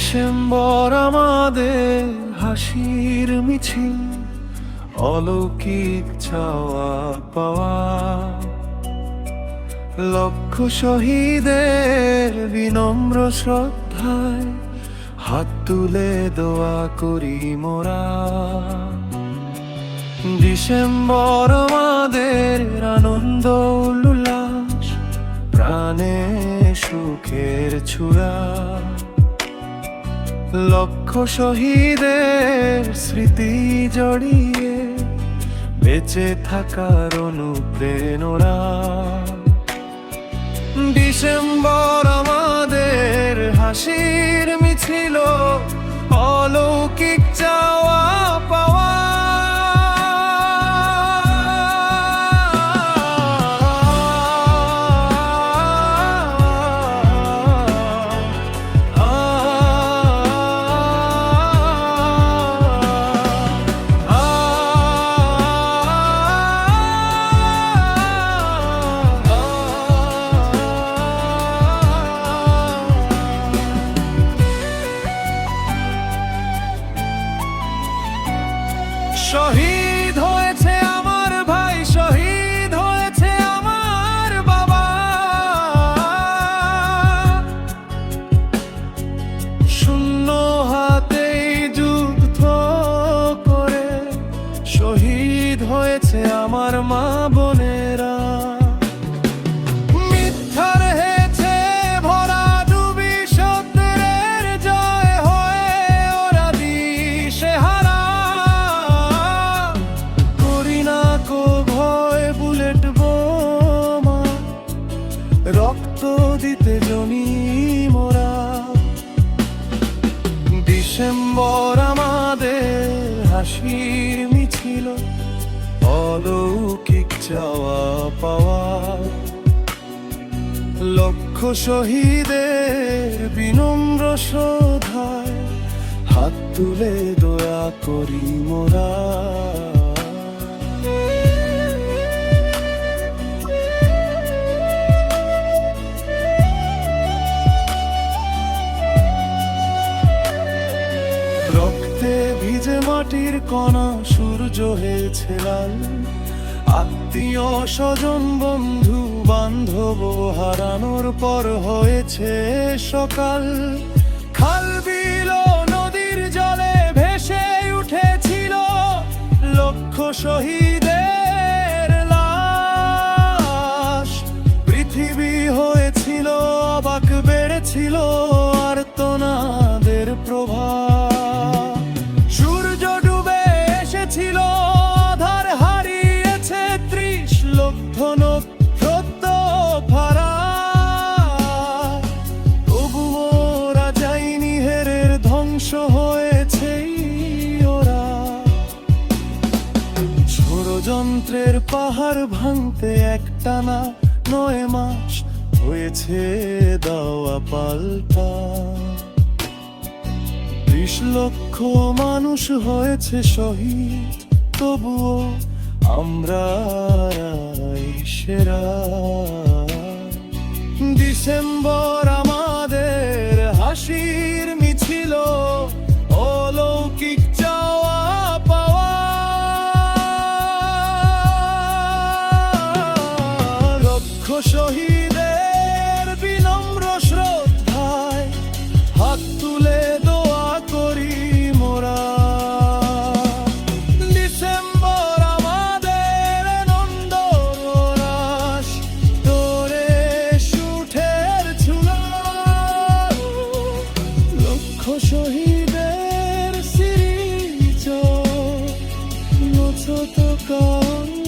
December আমাদের হাসির মিছিল, অলৌকিক চাওয়া পাওয়া। লক্ষ শহীদের বিনম্র শ্রদ্ধায় হাত তুলে দোয়া করি মোরা। ডিসেম্বর আমাদের আনন্দ উল্লাস, প্রাণে সুখের ছুড়া লক্ষ শহীদের স্মৃতি জড়িয়ে বেঁচে থাকার অনুপ্রেরণা। ডিসেম্বর আমাদের হাসির শহীদ হয়েছে আমার ভাই, শহীদ হয়েছে আমার বাবা। শূন্য হাতেই যুদ্ধ করে শহীদ হয়েছে আমার মা বোনেরা হাসির মিছিল অলৌকিক চাওয়া পাওয়া। লক্ষ শহীদের বিনম্র শোধায় হাত তুলে দয়া করি মোরা। ভিজে মাটির কণা, সূর্য হয়েছে লাল। আত্মীয় স্বজন, বন্ধু, বান্ধব হারানোর পর হয়েছে সকাল। খাল বিল নদীর জলে ভেসে উঠেছিল লক্ষ শহীদের লাশ। পৃথিবী হয়েছিল, অবাক বেড়েছিল। ফারা তবুও ওরা যায়নি ধ্বংস হয়েছে ওরা। ষড়যন্ত্রের পাহাড় ভাঙতে একটানা নয় মাস হয়েছে দাওয়া পাল্টা। ত্রিশ লক্ষ মানুষ হয়েছে শহীদ, তবুও আমরা সেরা। ডিসেম্বর আমাদের হাসির মিছিল অলৌকিক চাওয়া পাওয়া। লক্ষ শহীদের নছত কাল